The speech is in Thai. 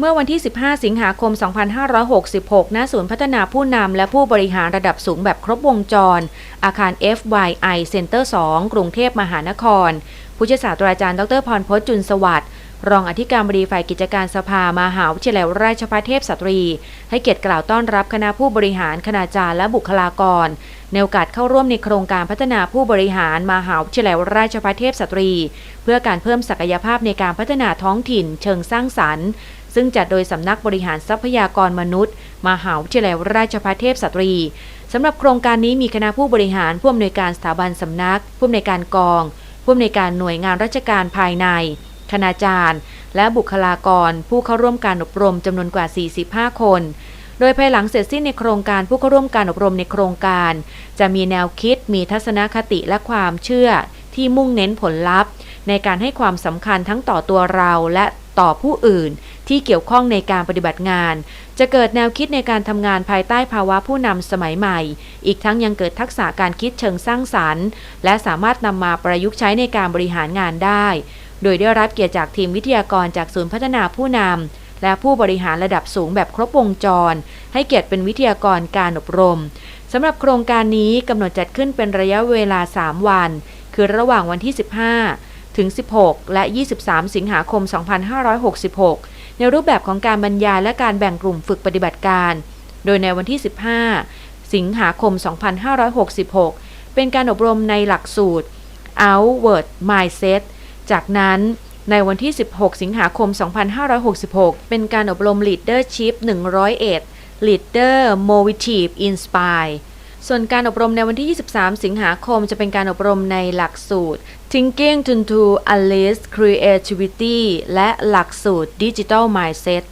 เมื่อวันที่ 15 สิงหาคม 2566 ณ ศูนย์พัฒนาผู้นำและผู้บริหารระดับสูงแบบครบวงจร อาคาร FYI Center 2 กรุงเทพมหานคร ผู้ช่วยศาสตราจารย์ดรพรพจน์จุนสวัสดิ์รองอธิการบดีฝ่ายกิจการสภามหาวิทยาลัยราชภัฏเทพสตรี ให้เกียรติกล่าวต้อนรับคณะผู้บริหารคณาจารย์และบุคลากร ในโอกาสเข้าร่วมในโครงการพัฒนาผู้บริหารมหาวิทยาลัยราชภัฏเทพสตรี เพื่อการเพิ่มศักยภาพในการพัฒนาท้องถิ่น เชิงสร้างสรรค์ ซึ่งจัดโดยสำนักบริหารทรัพยากรมนุษย์ มหาวิทยาลัยราชภัฏเทพสตรีสำหรับโครงการนี้มีคณะผู้บริหารผู้อำนวยการสถาบันสำนัก ผู้อำนวยการกอง ผู้อำนวยการหน่วยงานราชการภายใน คณาจารย์ และบุคลากร ผู้เข้าร่วมการอบรมจำนวนกว่า 45 คน โดยภายหลังเสร็จสิ้นในโครงการผู้เข้าร่วมการอบรมในโครงการ จะมีแนวคิด มีทัศนคติและความเชื่อ ที่มุ่งเน้นผลลัพธ์ ในการให้ความสำคัญทั้งต่อตัวเราและต่อผู้อื่น ที่เกี่ยวข้องในการปฏิบัติงาน จะเกิดแนวคิดในการทำงานภายใต้ภาวะผู้นำสมัยใหม่ อีกทั้งยังเกิดทักษะการคิดเชิงสร้างสรรค์ และสามารถนำมาประยุกต์ใช้ในการบริหารงานได้ โดยได้รับเกียรติจากทีมวิทยากรจากศูนย์พัฒนาผู้นำและผู้บริหารระดับสูงแบบครบวงจร ให้เกียรติเป็นวิทยากรการอบรมสำหรับโครงการนี้กำหนดจัดขึ้นเป็นระยะเวลา 3 วัน คือระหว่างวันที่ 15 ถึง 16 และ 23 สิงหาคม 2566 ในรูปแบบของการบรรยายและการแบ่งกลุ่มฝึกปฏิบัติการ โดยในวันที่ 15 สิงหาคม 2566 เป็นการอบรมในหลักสูตร Outward Mindset จากนั้นในวันที่ 16 สิงหาคม 2566 เป็นการอบรม Leadership 101 Leader Motive Inspire ส่วนการอบรมในวันที่ 23 สิงหาคมจะเป็นการอบรมในหลักสูตร Thinking to Unleash Creativity และหลักสูตร Digital Mindset